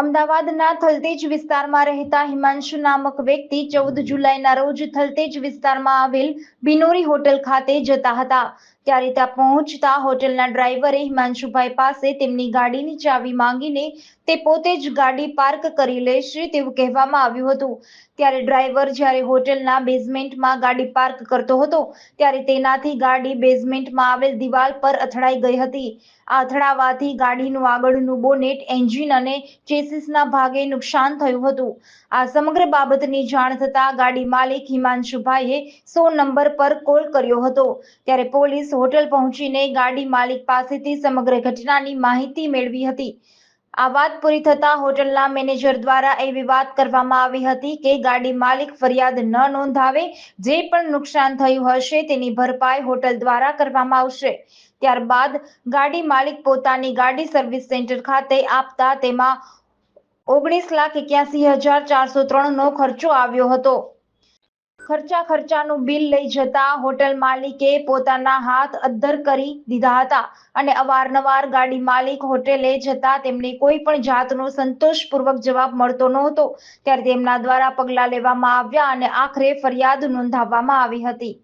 અમદાવાદના થલતેજ વિસ્તારમાં રહેતા હિમાંશુ નામક વ્યક્તિ ચૌદ જુલાઈના રોજ થલતેજ વિસ્તારમાં આવેલ બિનોરી હોટેલ ખાતે જતા હતા. ત્યારે ત્યાં પહોંચતા હોટેલના ડ્રાઈવરે હિમાંશુભાઈ પાસે તેમની ગાડીની ચાવી માંગીને તે પોતે જ ગાડી પાર્ક કરી લેશે તેવું કહેવામાં આવ્યું હતું. ત્યારે ડ્રાઈવર જ્યારે હોટેલના બેઝમેન્ટમાં ગાડી પાર્ક કરતો હતો, ત્યારે તેનાથી ગાડી બેઝમેન્ટમાં આવેલ દિવાલ પર અથડાઈ ગઈ હતી. આ અથડાવાથી ગાડીનું આગળનું બોનેટ, એન્જિન અને ચેસિસના ભાગે નુકસાન થયું હતું. આ સમગ્ર બાબતની જાણ થતા ગાડી માલિક હિમાંશુભાઈએ સો નંબર પર કોલ કર્યો હતો. ત્યારે પોલીસ હોટેલ પહોંચીને ગાડી માલિક પાસેથી સમગ્ર ઘટનાની માહિતી મેળવી હતી. આ વાત પૂરી થતાં હોટલના મેનેજર દ્વારા એવી વાત કરવામાં આવી હતી કે ગાડી માલિક ફરિયાદ ન નોંધાવે, જે પણ નુકસાન થયું હશે તેની ભરપાઈ હોટલ દ્વારા કરવામાં આવશે. ત્યારબાદ ગાડી માલિક પોતાની ગાડી સર્વિસ સેન્ટર ખાતે આપતા તેમાં ઓગણીસ લાખ એક્યાસી હજાર ચારસો ત્રણનો ખર્ચો આવ્યો હતો. ખર્ચા ખર્ચાનું બિલ લઈ જતા હોટલ માલિકે પોતાના હાથ અદ્ધર કરી દીધા હતા અને અવારનવાર ગાડી માલિક હોટેલે જતા તેમને કોઈ પણ જાતનો સંતોષપૂર્વક જવાબ મળતો નહોતો. ત્યારે તેમના દ્વારા પગલાં લેવામાં આવ્યા અને આખરે ફરિયાદ નોંધાવવામાં આવી હતી.